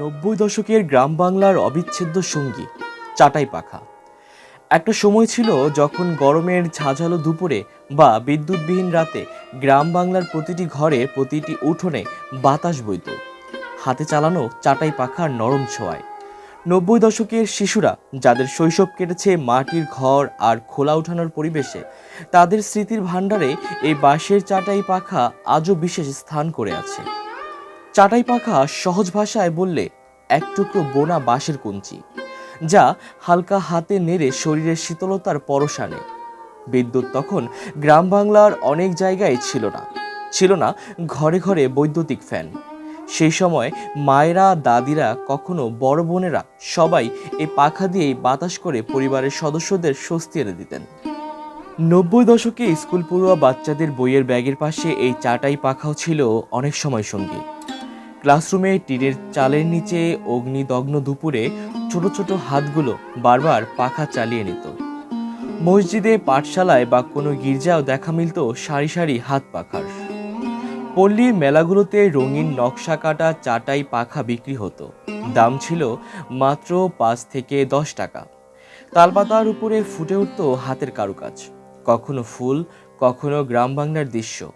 নব্বই দশকের গ্রাম বাংলার অবিচ্ছেদ্য সঙ্গী, চাটাই পাখা। একটা সময় ছিল যখন গরমের ঝাঁঝালো দুপুরে বা বিদ্যুৎবিহীন রাতে গ্রাম বাংলার প্রতিটি ঘরে প্রতিটি উঠোনে বাতাস বইত। হাতে চালানো চাটাই পাখার নরম ছোঁয়ায়। নব্বই দশকের শিশুরা যাদের শৈশব কেটেছে মাটির ঘর আর খোলা উঠানোর পরিবেশে, তাদের স্মৃতির ভাণ্ডারে এই বাঁশের চাটাই পাখা আজও বিশেষ স্থান করে আছে। চাটাই পাখা সহজ ভাষায় বললে এক টুকরো বোনা বাঁশের কুঞ্চি, যা হালকা হাতে নেড়ে শরীরের শীতলতার পরশ আনে। বিদ্যুৎ তখন গ্রাম বাংলার অনেক জায়গায় ছিল না ছিল না ঘরে ঘরে বৈদ্যুতিক ফ্যান। সেই সময় মায়েরা, দাদিরা, কখনো বড় বোনেরা সবাই এই পাখা দিয়েই বাতাস করে পরিবারের সদস্যদের স্বস্তি এনে দিতেন। নব্বই দশকে স্কুল পড়ুয়া বাচ্চাদের বইয়ের ব্যাগের পাশে এই চাটাই পাখাও ছিল অনেক সময় সঙ্গী। ক্লাসরুমে টিনের চালের নিচে অগ্নিদগ্ন দুপুরে ছোট ছোট হাতগুলো বারবার পাখা চালিয়ে নিত। মসজিদে পাঠশালায় বা কোনো গির্জাও দেখা মিলত সারি সারি হাত পাখার। পল্লীর মেলাগুলোতে রঙিন নকশা কাটা চাটাই পাখা বিক্রি হতো। দাম ছিল মাত্র পাঁচ থেকে দশ টাকা। তালপাতার উপরে ফুটে উঠত হাতের কারুকাজ। কখনো ফুল, কখনো গ্রাম বাংলার দৃশ্য।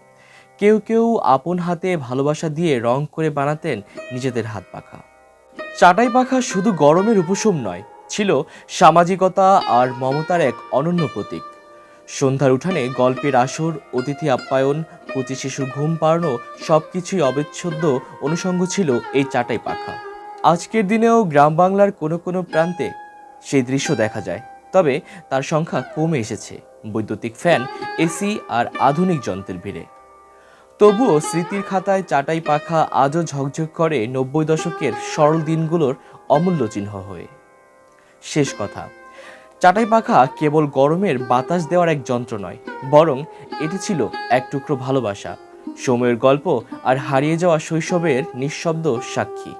কেউ কেউ আপন হাতে ভালোবাসা দিয়ে রং করে বানাতেন নিজেদের হাত পাখা। চাটাই পাখা শুধু গরমের উপশম নয়, ছিল সামাজিকতা আর মমতার এক অনন্য প্রতীক। সন্ধ্যার উঠানে গল্পের আসর, অতিথি আপ্যায়ন কুচি শিশুর ঘুম পাড়ানো সব কিছুই অবিচ্ছেদ্য অনুষঙ্গ ছিল এই চাটাই পাখা। আজকের দিনেও গ্রাম বাংলার কোনো কোনো প্রান্তে সেই দৃশ্য দেখা যায়, তবে তার সংখ্যা কমে এসেছে। বৈদ্যুতিক ফ্যান, এসি আর আধুনিক যন্ত্রের ভিড়ে। তবুও স্মৃতির খাতায় চাটাই পাখা আজও ঝকঝক করে নব্বই দশকের সরল দিনগুলোর অমূল্য চিহ্ন হয়ে। শেষ কথা, চাটাই পাখা কেবল গরমের বাতাস দেওয়ার এক যন্ত্র নয়, বরং এটি ছিল এক টুকরো ভালোবাসা, সময়ের গল্প আর হারিয়ে যাওয়া শৈশবের নিঃশব্দ সাক্ষী।